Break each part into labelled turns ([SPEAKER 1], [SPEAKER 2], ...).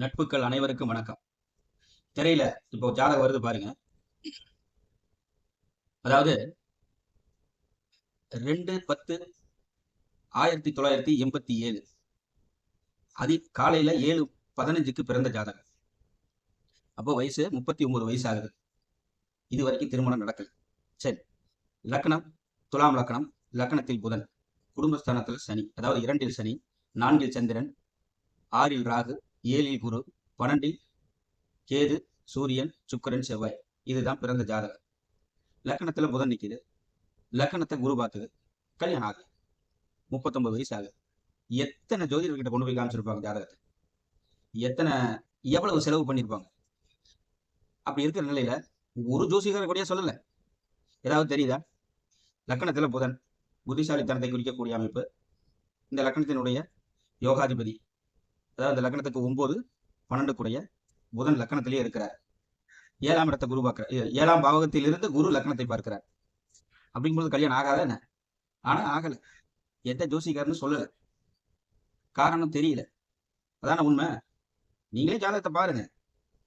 [SPEAKER 1] நட்புகள் அனைவருக்கும் வணக்கம். திரையில இப்போ ஜாதகம் வருது பாருங்க. அதாவது ரெண்டு பத்து ஆயிரத்தி தொள்ளாயிரத்தி எண்பத்தி ஏழு. அதி காலையில ஏழு பதினஞ்சுக்கு பிறந்த ஜாதகம். அப்போ வயசு முப்பத்தி ஒன்பது வயசு ஆகுது இது வரைக்கும் திருமணம் நடக்கல. சரி. லக்னம் துலாம் லக்னம் லக்னத்தில் புதன். குடும்பஸ்தானத்தில் சனி. அதாவது இரண்டில் சனி நான்கில் சந்திரன் ஆறில் ராகு ஏழில் குரு பன்னெண்டில் கேது சூரியன் சுக்கரன் செவ்வாய். இதுதான் பிறந்த ஜாதகம். லக்கணத்துல புதன் நிக்குது. லக்கணத்தை குரு பார்க்குது. கல்யாணம் ஆகுது. முப்பத்தொன்பது வயசு ஆகுது. எத்தனை ஜோதிடர்கிட்ட கொண்டு போய் காமிச்சிருப்பாங்க ஜாதகத்தை? எத்தனை எவ்வளவு செலவு பண்ணியிருப்பாங்க அப்படி இருக்கிற நிலையில ஒரு ஜோசிகார கூடயே சொல்லல. ஏதாவது தெரியுதா? லக்கணத்துல புதன் புத்திசாலித்தனத்தை குறிக்கக்கூடிய அமைப்பு. இந்த லக்கணத்தினுடைய யோகாதிபதி. அதாவது அந்த லக்னத்துக்கு ஒன்பது பன்னெண்டு கூடிய புதன் லக்கணத்திலேயே இருக்கிறார். ஏழாம் இடத்தை குரு பார்க்கிறார். ஏ- ஏழாம் பாவகத்திலிருந்து குரு லக்னத்தை பார்க்கிறார். அப்படிங்கும்போது கல்யாணம் ஆகாத என்ன? ஆனா ஆகல. எந்த ஜோசிக்காரன்னு சொல்லல. காரணம் தெரியல. அதான உண்மை? நீங்களே ஜாதகத்தை பாருங்க.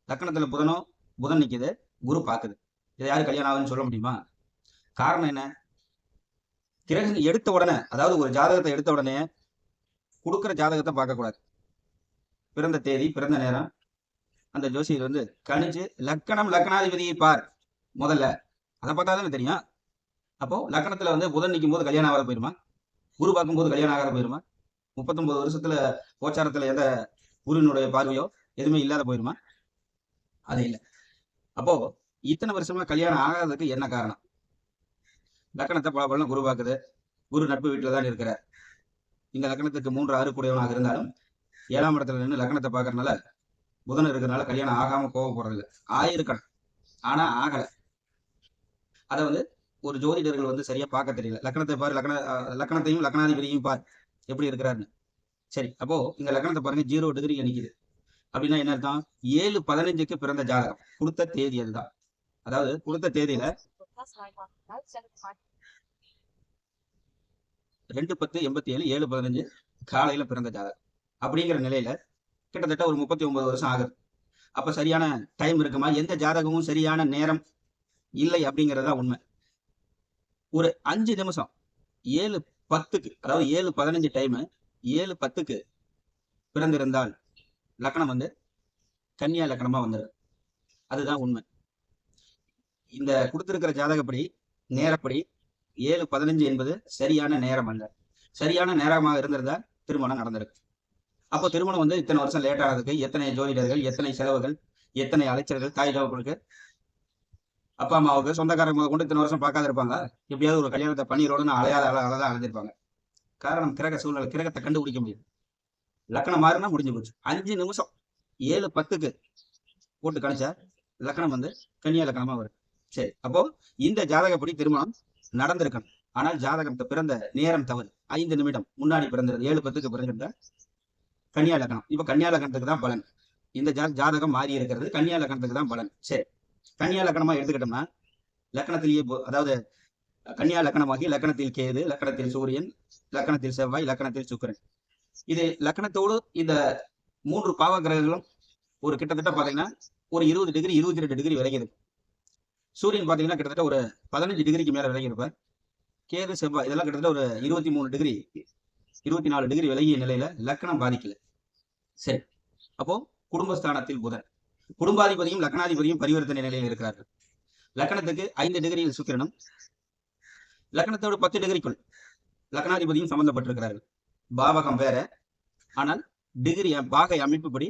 [SPEAKER 1] லக்கணத்துல புதனோ புதன் நிக்குது குரு பார்க்குது. இதை யாரு கல்யாணம் ஆகுதுன்னு சொல்ல முடியுமா? காரணம் என்ன? கிரகம் எடுத்த உடனே அதாவது ஒரு ஜாதகத்தை எடுத்த உடனே கொடுக்குற ஜாதகத்தை பார்க்கக்கூடாது. பிறந்த தேதி பிறந்த நேரம். அந்த ஜோசியர் வந்து கணிச்சு லக்கணம் லக்கணாதிபதியை பார் முதல்ல. அதை பார்த்தா தானே தெரியும். அப்போ லக்கணத்துல வந்து புதன் நிற்கும் போது கல்யாணம் ஆகிற போயிருமா? குரு பார்க்கும்போது கல்யாணம் ஆகிற போயிருமா? முப்பத்தொன்பது வருஷத்துல கோச்சாரத்துல எந்த குருவினுடைய பார்வையோ எதுவுமே இல்லாத போயிருமா? அது இல்லை. அப்போ இத்தனை வருஷமா கல்யாணம் ஆகாததுக்கு என்ன காரணம்? லக்கணத்தை பல பலம் குரு பார்க்குது. குரு நட்பு வீட்டில் தான் இருக்கிறார். இந்த லக்கணத்துக்கு மூன்று ஆறு கூடியவனாக இருந்தாலும் ஏழாம் இடத்துல நின்று லக்னத்தை பார்க்கறதுனால புதன் இருக்கிறதுனால கல்யாணம் ஆகாம கோவம் போறதில்ல. ஆயிருக்கணும். ஆனா ஆகல. அதை வந்து ஒரு ஜோதிடர்கள் வந்து சரியா பார்க்க தெரியல. லக்னத்தை பாரு லக்ன அஹ், லக்னத்தையும் லக்னாதிபதியும் பார். எப்படி இருக்கிறாருன்னு. சரி அப்போ இந்த லக்னத்தை பாருங்க ஜீரோ டிகிரி நிக்குது. அப்படின்னா என்ன அர்த்தம்? ஏழு பதினஞ்சுக்கு பிறந்த ஜாதகம். கொடுத்த தேதி அதுதான். அதாவது கொடுத்த தேதியில ரெண்டு பத்து எண்பத்தி ஏழு ஏழு பதினஞ்சு காலையில பிறந்த ஜாதகம். அப்படிங்கிற நிலையில கிட்டத்தட்ட ஒரு முப்பத்தி ஒன்பது வருஷம் ஆகுது. அப்ப சரியான டைம் இருக்குமா? எந்த ஜாதகமும் சரியான நேரம் இல்லை அப்படிங்கிறது தான் உண்மை. ஒரு அஞ்சு நிமிஷம் ஏழு பத்துக்கு அதாவது ஏழு பதினஞ்சு டைமு ஏழு பத்துக்கு பிறந்திருந்தால் லக்கணம் வந்து கன்னியா லக்கணமா வந்துடும் அதுதான் உண்மை. இந்த கொடுத்திருக்கிற ஜாதகப்படி நேரப்படி ஏழு பதினஞ்சு என்பது சரியான நேரம் அல்ல. சரியான நேரமாக இருந்திருந்தா திருமணம் நடந்திருக்கு அப்போ திருமணம் வந்து இத்தனை வருஷம் லேட் ஆனதுக்கு எத்தனை ஜோதிடர்கள் எத்தனை செலவுகள் எத்தனை அலைச்சல்கள் தாய் தகவலுக்கு அப்பா அம்மாவுக்கு சொந்தக்காரங்க கொண்டு இத்தனை வருஷம் பார்க்காத இருப்பாங்க எப்படியாவது ஒரு கல்யாணத்தை பண்ணிரோடுன்னு அலையாத அல அலதான் அலைஞ்சிருப்பாங்க காரணம் கிரக சூழ்நிலை கிரகத்தை கண்டுபிடிக்க முடியாது லக்கணம் மாறினா முடிஞ்சு போச்சு. அஞ்சு நிமிஷம் ஏழு பத்துக்கு போட்டு கணிச்சா லக்கணம் வந்து கன்னியா லக்கணமா வரும். சரி அப்போ இந்த ஜாதகப்படி திருமணம் நடந்திருக்கணும். ஆனால் ஜாதகம் பிறந்த நேரம் தவறு. ஐந்து நிமிடம் முன்னாடி பிறந்தது ஏழு பத்துக்கு பிறந்திருந்தா கன்னியா லக்னம் இப்ப கன்னியா லக்னத்துக்கு தான் பலன். இந்த ஜா- ஜாதகம் மாறி இருக்கிறது. கன்னியா லக்னத்துக்கு தான் பலன். சரி. கன்னியா லக்னமா எடுத்துக்கிட்டோம்னா லக்னத்திலேயே அதாவது கன்னியா லக்னமாகி லக்னத்தில் கேது லக்னத்தில் சூரியன் லக்னத்தில் செவ்வாய் லக்னத்தில் சுக்கரன். இது லக்னத்தோடு இந்த மூன்று பாவ கிரகங்களும் ஒரு கிட்டத்தட்ட பாத்தீங்கன்னா ஒரு இருபது டிகிரி இருபத்தி ரெண்டு டிகிரி விலகிது சூரியன் பாத்தீங்கன்னா கிட்டத்தட்ட ஒரு பதினஞ்சு டிகிரிக்கு மேல விலகி இருப்பார். கேது செவ்வாய் இதெல்லாம் கிட்டத்தட்ட ஒரு இருபத்தி மூணு டிகிரி இருபத்தி நாலு டிகிரி விலகிய நிலையில லக்னம் பாதிக்கல. சரி. அப்போ குடும்பஸ்தானத்தில் புதன். குடும்பாதிபதியும் லக்னாதிபதியும் பரிவர்த்தனை நிலையில் இருக்கிறார்கள். லக்னத்துக்கு ஐந்து டிகிரியில் சுக்கிரனும் லக்னத்தோடு பத்து டிகிரிக்குள் லக்னாதிபதியும் சம்பந்தப்பட்டிருக்கிறார்கள். பாவகம் வேற. ஆனால் டிகிரி பாகை அமைப்புப்படி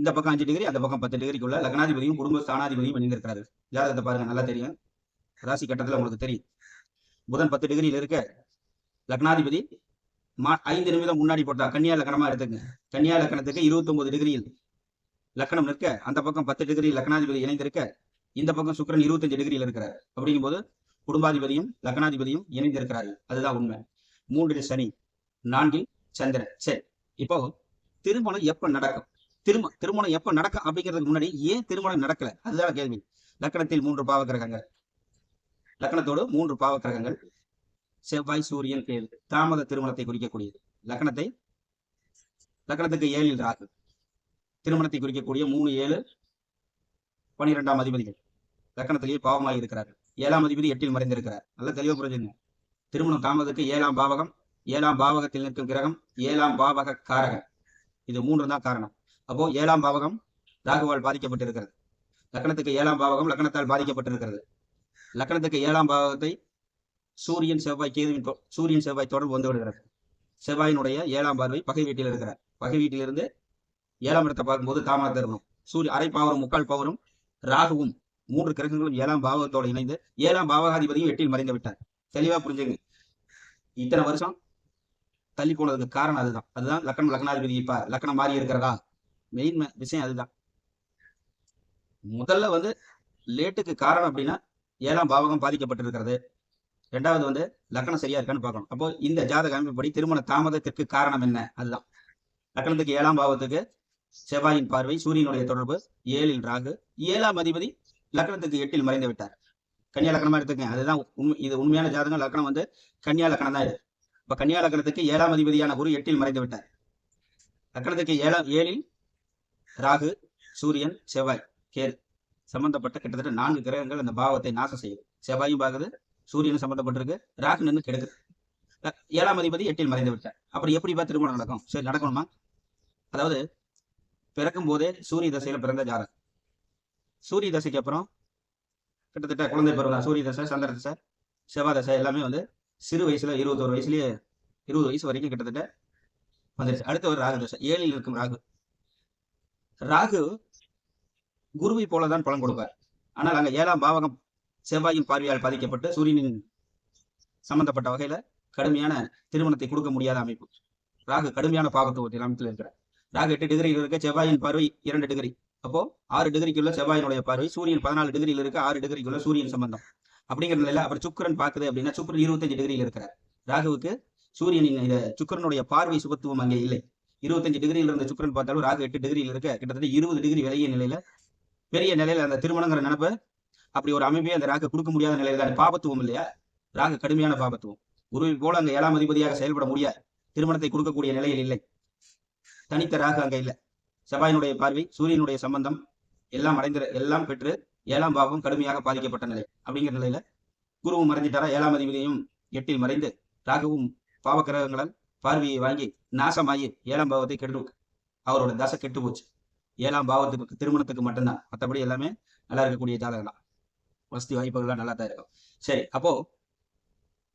[SPEAKER 1] இந்த பக்கம் அஞ்சு டிகிரி அந்த பக்கம் பத்து டிகிரிக்குள்ள லக்னாதிபதியும் குடும்ப ஸ்தானாதிபதியும் இணைந்திருக்கிறார்கள் ஜாதகத்தை பாருங்க நல்லா தெரியும். ராசி கட்டத்தில் உங்களுக்கு தெரியும். புதன் பத்து டிகிரியில் இருக்க லக்னாதிபதி மா ஐந்து நிமிடம் முன்னாடி போட்டா கன்னியா லக்கணமா எடுத்துங்க. கன்னியா லக்கணத்துக்கு இருபத்தி ஒன்பது டிகிரியில் லக்கணம் நிற்க அந்த பக்கம் பத்து டிகிரி லக்னாதிபதி இணைந்திருக்க இந்த பக்கம் சுக்கிரன் இருபத்தஞ்சு டிகிரியில் இருக்கிறார். அப்படிங்கும்போது குடும்பாதிபதியும் லக்னாதிபதியும் இணைந்திருக்கிறார்கள். அதுதான் உண்மை. மூன்றில் சனி நான்கில் சந்திரன். சரி இப்போ திருமணம் எப்ப நடக்கும்? திரும திருமணம் எப்ப நடக்கும் அப்படிங்கிறதுக்கு முன்னாடி ஏன் திருமணம் நடக்கல? அதுதான் கேள்வி. லக்கணத்தில் மூன்று பாவ கிரகங்கள் லக்கணத்தோடு மூன்று பாவ கிரகங்கள் செவ்வாய் சூரியன் கேது. தாமத திருமணத்தை குறிக்கக்கூடியது. லக்னத்தை லக்னத்துக்கு ஏழில் ராகு. திருமணத்தை குறிக்கக்கூடிய மூணு ஏழு பனிரெண்டாம் அதிபதிகள். லக்கணத்திலேயே பாவமாக இருக்கிறார்கள். ஏழாம் அதிபதி எட்டில் மறைந்திருக்கிறார். நல்ல தெளிவு புரிஞ்சுங்க. திருமணம் தாமதத்துக்கு ஏழாம் பாவகம் ஏழாம் பாவகத்தில் நிற்கும் கிரகம் ஏழாம் பாவக காரகன் இது மூன்று தான் காரணம். அப்போ ஏழாம் பாவகம் ராகுவால் பாதிக்கப்பட்டிருக்கிறது. லக்கணத்துக்கு ஏழாம் பாவகம் லக்கணத்தால் பாதிக்கப்பட்டிருக்கிறது. லக்கணத்துக்கு ஏழாம் பாவகத்தை சூரியன் செவ்வாய் கேதுவின் சூரியன் செவ்வாய் தொடர்பு வந்து விடுகிறது. செவ்வாயினுடைய ஏழாம் பார்வை பகை வீட்டில் இருக்கிறார். பகை வீட்டிலிருந்து ஏழாம் இடத்தை பார்க்கும்போது காமா தருணம் சூரிய அரை பாவரும் முக்கால் பாவரும் ராகுவும் மூன்று கிரகங்களும் ஏழாம் பாவகத்தோடு இணைந்து ஏழாம் பாவகாதிபதியும் எட்டில் மறைந்து விட்டார். தெளிவா புரிஞ்சுங்க. இத்தனை வருஷம் தள்ளி போனதுக்கு காரணம் அதுதான். அதுதான் லக்கணம் லக்னாதிபதி இப்ப லக்கணம் மாறி இருக்கிறதா? மெயின் விஷயம் அதுதான். முதல்ல வந்து லேட்டுக்கு காரணம் அப்படின்னா ஏழாம் பாவகம் பாதிக்கப்பட்டிருக்கிறது. ரெண்டாவது வந்து லக்கணம் சரியா இருக்கான்னு பார்க்கணும். அப்போ இந்த ஜாதக அமைப்புப்படி திருமண தாமதத்திற்கு காரணம் என்ன? அதுதான். லக்கணத்துக்கு ஏழாம் பாவத்துக்கு செவ்வாயின் பார்வை சூரியனுடைய தொடர்பு ஏழில் ராகு. ஏழாம் அதிபதி லக்கணத்துக்கு எட்டில் மறைந்து விட்டார். கன்னியா லக்கணமா எடுத்துக்கங்க. அதுதான் உண்மை இது உண்மையான ஜாதகம். லக்கணம் வந்து கன்னியா லக்கணம் தான் இது. இப்ப கன்னியா லக்கணத்துக்கு ஏழாம் அதிபதியான குரு எட்டில் மறைந்து விட்டார். லக்கணத்துக்கு ஏழாம் ஏழில் ராகு சூரியன் செவ்வாய். கேது. சம்பந்தப்பட்ட கிட்டத்தட்ட நான்கு கிரகங்கள் அந்த பாவத்தை நாசம் செய்யுது செவ்வாயும் பாக்குது சூரியன் சம்பந்தப்பட்டிருக்கு ராகு நின்று கெடுக்குது ஏழாம் அதிபதி எட்டில் மறைந்து விட்டார். அப்படி எப்படி திருமணம் நடக்கும்? சரி நடக்கணுமா? அதாவது பிறக்கும் போதே சூரிய தசையில பிறந்த ஜாதகம். சூரிய தசைக்கு அப்புறம் கிட்டத்தட்ட குழந்தை பருவம் சூரிய தசை சந்திர தசை செவ்வாய் தசை எல்லாமே வந்து சிறு வயசுல இருபத்தோரு வயசுலயே இருபது வயசு வரைக்கும் கிட்டத்தட்ட வந்துருச்சு. அடுத்த ஒரு ராகு தசை. ஏழில் இருக்கும் ராகு. ராகு குருவை போலதான் பலன் கொடுப்பார். ஆனால் அங்க ஏழாம் பாவகம் செவ்வாயின் பார்வையால் பாதிக்கப்பட்டு சூரியனின் சம்பந்தப்பட்ட வகையில கடுமையான திருமணத்தை கொடுக்க முடியாத அமைப்பு. ராகு கடுமையான பாவத்துவத்தில் அமைப்பில் இருக்கிறார். ராகு எட்டு டிகிரியில் இருக்க செவ்வாயின் பார்வை இரண்டு டிகிரி. அப்போ ஆறு டிகிரிக்குள்ள செவ்வாயினுடைய பார்வை சூரியன் பதினாலு டிகிரியில் இருக்க ஆறு டிகிரிக்குள்ள சூரியன் சம்பந்தம். அப்படிங்கிற நிலையில அப்புறம் சுக்கரன் பார்க்குது அப்படின்னா சுக்கிரன் இருபத்தஞ்சு டிகிரியில் இருக்கிறார். ராகுவுக்கு சூரியனின் இந்த சுக்கிரனுடைய பார்வை சுபத்துவம் அங்கே இல்லை. இருபத்தஞ்சு டிகிரியில் இருந்த சுக்கிரன் பார்த்தாலும் ராகு எட்டு டிகிரியில் இருக்க கிட்டத்தட்ட இருபது டிகிரி விலகிய நிலையில பெரிய நிலையில அந்த திருமணங்கிற நினைப்பு அப்படி ஒரு அமைப்பே அந்த ராக கொடுக்க முடியாத நிலையில தான். பாபத்துவம் இல்லையா? ராக கடுமையான பாபத்துவம். குருவை போல அங்க ஏழாம் அதிபதியாக செயல்பட முடியாது. திருமணத்தை கொடுக்கக்கூடிய நிலையில் இல்லை. தனித்த ராக அங்க இல்லை. செவ்வாயினுடைய பார்வை சூரியனுடைய சம்பந்தம் எல்லாம் அடைந்த எல்லாம் பெற்று ஏழாம் பாவம் கடுமையாக பாதிக்கப்பட்ட நிலை. அப்படிங்கிற நிலையில குருவும் மறைஞ்சிட்டாரா? ஏழாம் அதிபதியும் எட்டில் மறைந்து ராகுவும் பாவக்கிரகங்களால் பார்வையை வாங்கி நாசமாகி ஏழாம் பாவத்தை கெடு அவரோட தசை கெட்டு போச்சு. ஏழாம் பாவத்துக்கு திருமணத்துக்கு மட்டும்தான். மற்றபடி எல்லாமே நல்லா இருக்கக்கூடிய ஜாதகம் வசதி வாய்ப்புகள்லாம் நல்லா தான் இருக்கும். சரி அப்போ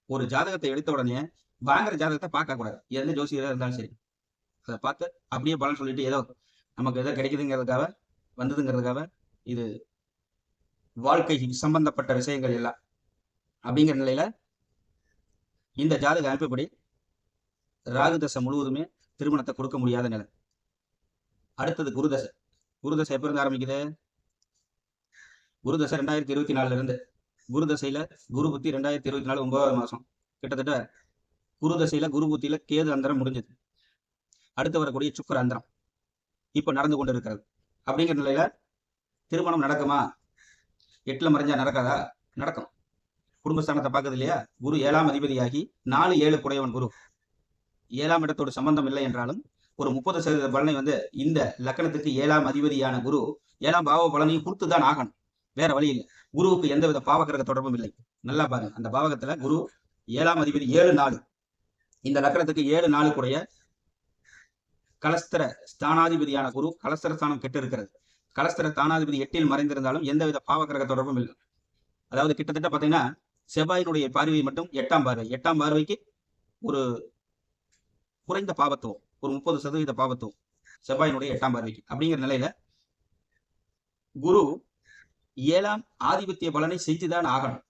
[SPEAKER 1] ஒரு ஜாதகத்தை எடுத்த உடனே வாங்குற ஜாதகத்தை பார்க்க கூடாது. எந்த ஜோசியராக இருந்தாலும் சரி. அதை பார்த்து அப்படியே பலன் சொல்லிட்டு ஏதோ நமக்கு ஏதோ கிடைக்குதுங்கிறதுக்காக வந்ததுங்கிறதுக்காக இது வாழ்க்கை சம்பந்தப்பட்ட விஷயங்கள் எல்லாம் அப்படிங்கிற நிலையில இந்த ஜாதக அமைப்புப்படி ராகு தசை முழுவதுமே திருமணத்தை கொடுக்க முடியாத நிலை. அடுத்தது குருதசை குருதசை எப்ப இருந்து ஆரம்பிக்குது? குருதசை ரெண்டாயிரத்தி இருபத்தி நாலுல இருந்து குருதசையில குரு புத்தி ரெண்டாயிரத்தி இருபத்தி நாலு ஒன்பதாவது மாசம். கிட்டத்தட்ட குருதசையில குரு புத்தியில கேது அந்தரம் முடிஞ்சது. அடுத்து வரக்கூடிய சுக்கர அந்தரம் இப்ப நடந்து கொண்டு இருக்கிறது அப்படிங்கிற நிலையில திருமணம் நடக்குமா? எட்டுல மறைஞ்சா நடக்காதா? நடக்கும். குடும்பஸ்தானத்தை பார்க்குது இல்லையா? குரு ஏழாம் அதிபதியாகி நாலு ஏழு குடையவன் குரு. ஏழாம் இடத்தோடு சம்பந்தம் இல்லை என்றாலும் ஒரு முப்பது சதவீத பலனை வந்து இந்த லக்கணத்துக்கு ஏழாம் அதிபதியான குரு ஏழாம் பாவ பலனையும் கொடுத்து தான் ஆகணும். வேற வழி இல்லை. குருவுக்கு எந்தவித பாவகிரக தொடர்பும் இல்லை. நல்லா பாருங்க. அந்த பாவகத்துல குரு ஏழாம் அதிபதி ஏழு நாலு இந்த லக்கணத்துக்கு ஏழு நாலு கலஸ்தர ஸ்தானாதிபதியான குரு கலஸ்தர ஸ்தானம் கெட்டு இருக்கிறது கலஸ்தர ஸ்தானாதிபதி எட்டில் மறைந்திருந்தாலும் எந்தவித பாவகிரக தொடர்பும் இல்லை. அதாவது கிட்டத்தட்ட பாத்தீங்கன்னா செவ்வாயினுடைய பார்வை மட்டும் எட்டாம் பார்வை. எட்டாம் பார்வைக்கு ஒரு குறைந்த பாவத்துவம். ஒரு முப்பது சதவீத பாவத்துவம் செவ்வாயினுடைய எட்டாம் பார்வைக்கு. அப்படிங்கிற நிலையில குரு ஏழாம் ஆதிபத்திய பலனை செஞ்சுதான் ஆகணும்.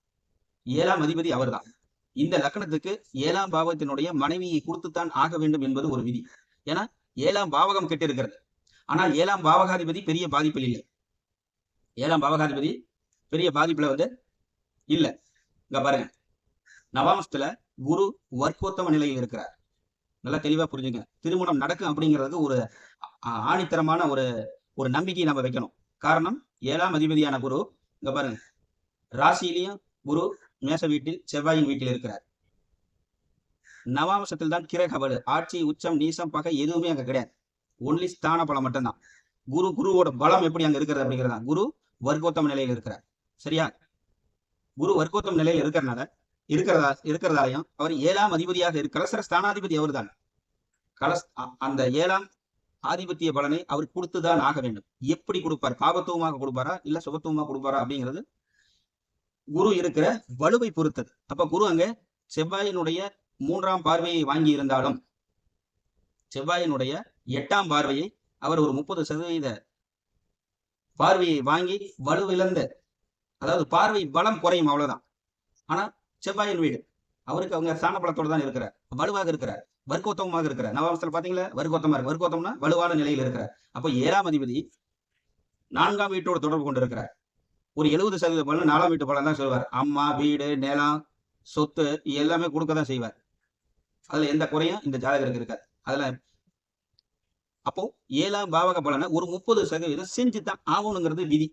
[SPEAKER 1] ஏழாம் அதிபதி அவர்தான். இந்த லக்கணத்துக்கு ஏழாம் பாவத்தினுடைய மனைவியை கொடுத்துத்தான் ஆக வேண்டும் என்பது ஒரு விதி. ஏன்னா ஏழாம் பாவகம் கெட்டிருக்கிறது. ஆனால் ஏழாம் பாவகாதிபதி பெரிய பாதிப்பில் இல்லை. ஏழாம் பாவகாதிபதி பெரிய பாதிப்புல வந்து இல்ல. இங்க பாருங்க. நவாம்சத்துல குரு வர்க்கோத்தம நிலையில் இருக்கிறார். நல்லா தெளிவா புரிஞ்சுங்க. திருமணம் நடக்கும் அப்படிங்கிறதுக்கு ஒரு ஆணித்தரமான ஒரு ஒரு நம்பிக்கையை நம்ம வைக்கணும். காரணம் ஏழாம் அதிபதியான குரு இங்க பாருங்க. ராசியிலையும் குரு மேச வீட்டில் செவ்வாயின் வீட்டில் இருக்கிறார். நவாம்சத்தில் தான் கிரக வலு. ஆட்சி உச்சம் நீசம் பகை எதுவுமே அங்க கிடையாது. ஒன்லி ஸ்தான பலம் மட்டும்தான். குரு குருவோட பலம் எப்படி அங்க இருக்கிறது அப்படிங்கிறதா குரு வர்க்கோத்தம் நிலையில் இருக்கிறார். சரியா? குரு வர்க்கோத்தம் நிலையில் இருக்கிறனால இருக்கிறதா இருக்கிறதாலையும் அவர் ஏழாம் அதிபதியாக இருக்கிற கலசர ஸ்தானாதிபதி அவர்தான். கலஸ் அந்த ஏழாம் ஆதிபத்திய பலனை அவர் கொடுத்துதான் ஆக வேண்டும். எப்படி கொடுப்பார்? பாபத்துவமாக கொடுப்பாரா? இல்ல சுபத்துவமாக கொடுப்பாரா? அப்படிங்கிறது குரு இருக்கிற வலுவை பொறுத்தது. அப்ப குரு அங்க செவ்வாயினுடைய மூன்றாம் பார்வையை வாங்கி இருந்தாலும் செவ்வாயினுடைய எட்டாம் பார்வையை அவர் ஒரு முப்பது சதவீத பார்வையை வாங்கி வலுவிழந்த அதாவது பார்வை பலம் குறையும் அவ்வளவுதான். ஆனா செவ்வாயின் வீடு அவருக்கு அவங்க சாண பலத்தோடு தான் இருக்கிறார். வலுவாக இருக்கிறார். வர்க்கோத்தமாக இருக்கிற நவாம்சத்தில் பாத்தீங்களா வர்க்கோத்தமா இருக்கு வர்க்கோத்தம்னா வலுவான நிலையில் இருக்கிற அப்போ ஏழாம் அதிபதி நான்காம் வீட்டோட தொடர்பு கொண்டு இருக்கிற ஒரு எழுபது சதவீத பலன் நாலாம் வீட்டு பலன் தான் சொல்வார். அம்மா வீடு நிலம் சொத்து எல்லாமே கொடுக்க தான் செய்வார். அதுல எந்த குறையும் இந்த ஜாதகருக்கு இருக்காது. அதுல அப்போ ஏழாம் பாவக பலனை ஒரு முப்பது சதவீதம் செஞ்சு தான் ஆகணுங்கிறது விதி.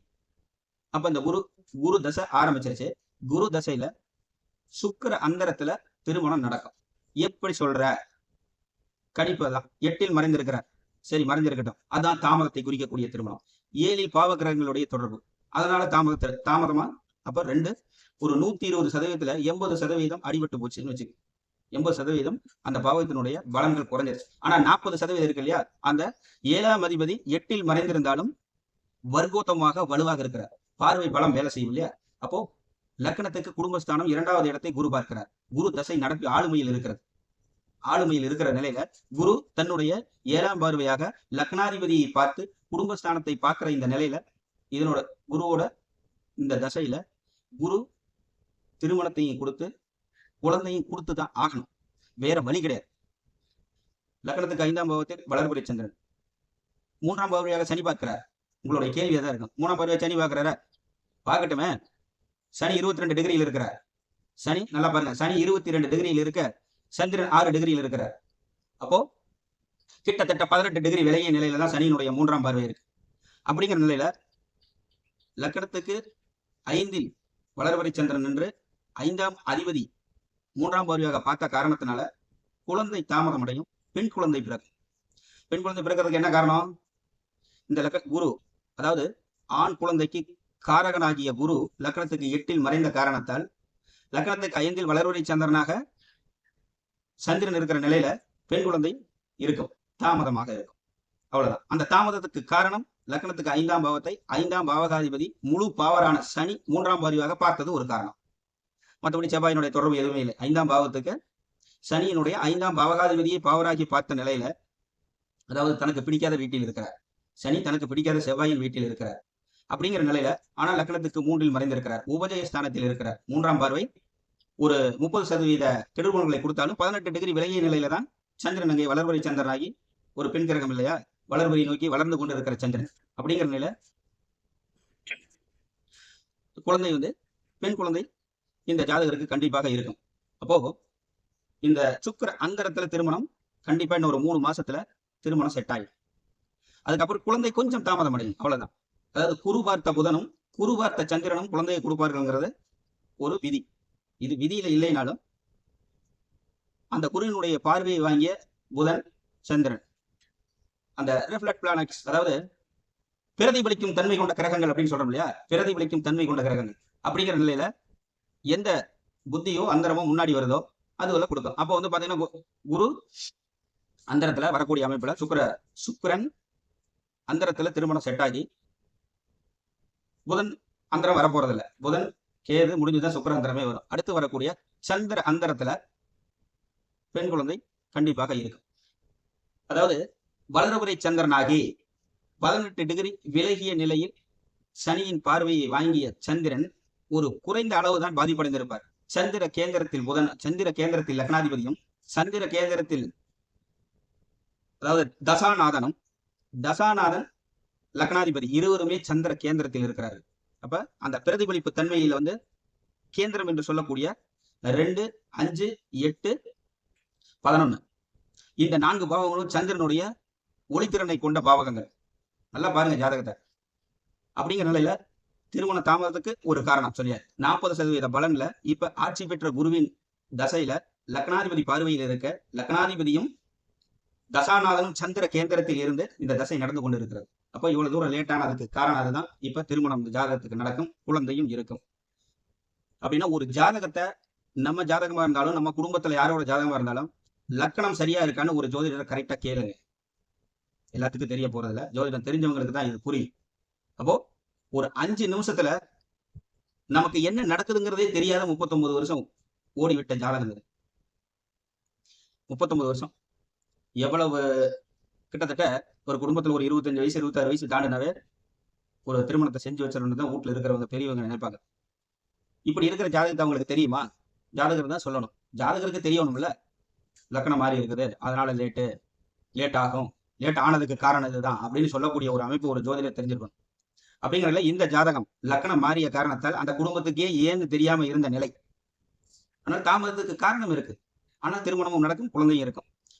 [SPEAKER 1] அப்ப இந்த குரு குரு தசை ஆரம்பிச்சிருச்சு. குரு தசையில சுக்கர அந்தரத்துல திருமணம் நடக்கும். எப்படி சொல்ற? கணிப்புதான் எட்டில் மறைந்திருக்கிறார். சரி மறைந்திருக்கட்டும். அதான் தாமதத்தை குறிக்கக்கூடிய திருமணம். ஏழில் பாவகிரகங்களுடைய தொடர்பு. அதனால தாமதத்தை தாமதமா? அப்ப ரெண்டு ஒரு நூத்தி இருபது சதவீதத்துல எண்பது சதவீதம் அடிபட்டு போச்சுன்னு வச்சுக்க. எண்பது சதவீதம் அந்த பாவத்தினுடைய பலன்கள் குறைஞ்சிருச்சு. ஆனா நாற்பது சதவீதம் இருக்கு இல்லையா? அந்த ஏழாம் அதிபதி எட்டில் மறைந்திருந்தாலும் வர்க்கோத்தமாக வலுவாக இருக்கிறார். பார்வை பலம் வேலை செய்யும் இல்லையா? அப்போ லக்னத்துக்கு குடும்பஸ்தானம் இரண்டாவது இடத்தை குரு பார்க்கிறார். குரு தசை நடப்பி ஆளுமையில் இருக்கிறது. ஆளுமையில் இருக்கிற நிலையில குரு தன்னுடைய ஏழாம் பார்வையாக லக்னாதிபதியை பார்த்து குடும்பஸ்தானத்தை பார்க்கிற இந்த நிலையில இதனோட குருவோட இந்த தசையில குரு திருமணத்தையும் கொடுத்து குழந்தையும் கொடுத்து தான் ஆகணும். வேற வழி கிடையாது. லக்னத்துக்கு ஐந்தாம் பாவத்தில் வளர்புரை சந்திரன். மூன்றாம் பார்வையாக சனி பார்க்கிறார். உங்களுடைய கேள்வி தான் இருக்கும். மூணாம் பார்வையாக சனி பார்க்கிறாரா? பார்க்கட்டுமே. சனி இருபத்தி ரெண்டு டிகிரியில் இருக்கிறார். சனி நல்லா பாருங்க. சனி இருபத்தி ரெண்டு டிகிரியில் இருக்க சந்திரன் ஆறு டிகிரியில் இருக்கிறார். அப்போ கிட்டத்தட்ட பதினெட்டு டிகிரி விலகிய நிலையில தான் சனியினுடைய மூன்றாம் பார்வை இருக்கு. அப்படிங்கிற நிலையில லக்கணத்துக்கு ஐந்தில் வளர்வரை சந்திரன் என்று ஐந்தாம் அதிபதி மூன்றாம் பார்வையாக பார்த்த காரணத்தினால குழந்தை தாமதம் அடையும் பெண் குழந்தை பிறகு பெண் குழந்தை பிறக்கிறதுக்கு என்ன காரணம்? இந்த லக்க குரு அதாவது ஆண் குழந்தைக்கு காரகனாகிய குரு லக்னத்துக்கு எட்டில் மறைந்த காரணத்தால் லக்னத்துக்கு ஐந்தில் வளர்வரை சந்திரனாக சந்திரன் இருக்கிற நிலையில பெண் குழந்தை இருக்கும். தாமதமாக இருக்கும். அவ்வளவுதான். அந்த தாமதத்துக்கு காரணம் லக்னத்துக்கு ஐந்தாம் பாவத்தை ஐந்தாம் பாவகாதிபதி முழு பாவரான சனி மூன்றாம் பதிவாக பார்த்தது ஒரு காரணம். மற்றபடி செவ்வாயினுடைய தொடர்பு எதுவுமே இல்லை. ஐந்தாம் பாவத்துக்கு சனியினுடைய ஐந்தாம் பாவகாதிபதியை பாவராகி பார்த்த நிலையில அதாவது தனக்கு பிடிக்காத வீட்டில் இருக்கிறார். சனி தனக்கு பிடிக்காத செவ்வாயின் வீட்டில் இருக்கிறார். அப்படிங்கிற நிலையில ஆனால் லக்னத்துக்கு மூன்றில் மறைந்திருக்கிறார். உபஜய ஸ்தானத்தில் இருக்கிறார். மூன்றாம் பார்வை ஒரு முப்பது சதவீத கெடுகுணங்களை கொடுத்தாலும் பதினெட்டு டிகிரி விலகிய நிலையில தான் சந்திரன் அங்கே வளர்வரை சந்திரனாகி ஒரு பெண் கிரகம் இல்லையா? வளர்வரை நோக்கி வளர்ந்து கொண்டு இருக்கிற சந்திரன். அப்படிங்கிற நிலையில குழந்தை வந்து பெண் குழந்தை இந்த ஜாதகருக்கு கண்டிப்பாக இருக்கும். அப்போ இந்த சுக்கிர அந்தரத்துல திருமணம் கண்டிப்பா இன்னும் ஒரு மூணு மாசத்துல திருமணம் செட் ஆகும் அதுக்கப்புறம் குழந்தை கொஞ்சம் தாமதம் அடையும் அவ்வளவுதான். அதாவது குரு பார்த்த புதனும் குரு பார்த்த சந்திரனும் குழந்தையை கொடுப்பார்கள்ங்கிறது ஒரு விதி. இது விதியில இல்லைனாலும் அந்த குருவினுடைய பார்வையை வாங்கிய புதன் சந்திரன். அந்த ரிஃப்ளெக்ட் பிளானட்ஸ் அதாவது பிரதிபலிக்கும் தன்மை கொண்ட கிரகங்கள் அப்படின்னு சொல்றோம் இல்லையா? பிரதிபலிக்கும் தன்மை கொண்ட கிரகங்கள். அப்படிங்கிற நிலையில எந்த புத்தியோ அந்தரமோ முன்னாடி வருதோ அது வந்து கொடுக்கும். அப்போ வந்து பாத்தீங்கன்னா கு- குரு அந்தரத்துல வரக்கூடிய அமைப்புல சுக்கர சுக்கரன் அந்தரத்துல திருமணம் செட் ஆகி புதன் அந்தரம் வரப்போறதில்ல. புதன் கேது முடிஞ்சுதான் சுக்கர அந்தரமே வரும். அடுத்து வரக்கூடிய சந்திர அந்தரத்துல பெண் குழந்தை கண்டிப்பாக இருக்கும். அதாவது வளர்புரை சந்திரனாகி பதினெட்டு டிகிரி விலகிய நிலையில் சனியின் பார்வையை வாங்கிய சந்திரன் ஒரு குறைந்த அளவுதான் பாதிப்படைந்திருப்பார். சந்திர கேந்திரத்தில் புதன் சந்திர கேந்திரத்தில் லக்னாதிபதியும் சந்திர கேந்திரத்தில் அதாவது தசாநாதனும் தசாநாதன் லக்னாதிபதி இருவருமே சந்திர கேந்திரத்தில் இருக்கிறார்கள். அப்ப அந்த பிரதிபலிப்பு தன்மையில வந்து கேந்திரம் என்று சொல்லக்கூடிய ரெண்டு அஞ்சு எட்டு பதினொன்னு. இந்த நான்கு பாவகங்களும் சந்திரனுடைய ஒளித்திறனை கொண்ட பாவகங்கள். நல்லா பாருங்க ஜாதகத்தை. அப்படிங்கிற நிலையில திருமண தாமதத்துக்கு ஒரு காரணம் சரியா நாற்பது சதவீத பலன்ல இப்ப ஆட்சி பெற்ற குருவின் தசையில லக்னாதிபதி பார்வையில் இருக்க லக்னாதிபதியும் தசாநாதனும் சந்திர கேந்திரத்தில் இருந்து இந்த தசை நடந்து கொண்டிருக்கிறது. அப்போ இவ்வளவு தூரம் லேட்டான அதுக்கு காரணம் அதுதான். இப்ப திருமணம் இந்த ஜாதகத்துக்கு நடக்கும் குழந்தையும் இருக்கும். அப்படின்னா ஒரு ஜாதகத்தை நம்ம ஜாதகமா இருந்தாலும் நம்ம குடும்பத்துல யாரோட ஜாதகமா இருந்தாலும் லக்கணம் சரியா இருக்கான்னு ஒரு ஜோதிடரை கரெக்டா கேளுங்க. எல்லாத்துக்கும் தெரிய போறதில்ல. ஜோதிடம் தெரிஞ்சவங்களுக்கு தான் இது புரியும். அப்போ ஒரு அஞ்சு நிமிஷத்துல நமக்கு என்ன நடக்குதுங்கிறதே தெரியாத முப்பத்தொன்பது வருஷம் ஓடிவிட்ட ஜாதகம் முப்பத்தொன்பது வருஷம். எவ்வளவு கிட்டத்தட்ட ஒரு குடும்பத்தில் ஒரு இருபத்தஞ்சு வயசு இருபத்தாறு வயசு தாண்டினாவே ஒரு திருமணத்தை செஞ்சு வச்சிடணும் தான் வீட்டில் இருக்கிறவங்க பெரியவங்க நினைப்பாங்க. இப்படி இருக்கிற ஜாதகத்தை அவங்களுக்கு தெரியுமா? ஜாதகர் தான் சொல்லணும். ஜாதகருக்கு தெரியணும்ல. லக்கணம் மாறி இருக்குது. அதனால லேட்டு லேட் ஆகும். லேட் ஆனதுக்கு காரணம் இதுதான் அப்படின்னு சொல்லக்கூடிய ஒரு அமைப்பு ஒரு ஜோதிட தெரிஞ்சிருக்கணும். அப்படிங்கிறதுல இந்த ஜாதகம் லக்கணம் மாறிய காரணத்தால் அந்த குடும்பத்துக்கே ஏன்னு தெரியாம இருந்த நிலை. ஆனால் தாமதத்துக்கு காரணம் இருக்கு. ஆனா திருமணமும் நடக்கும் குழந்தையும் இருக்கும்.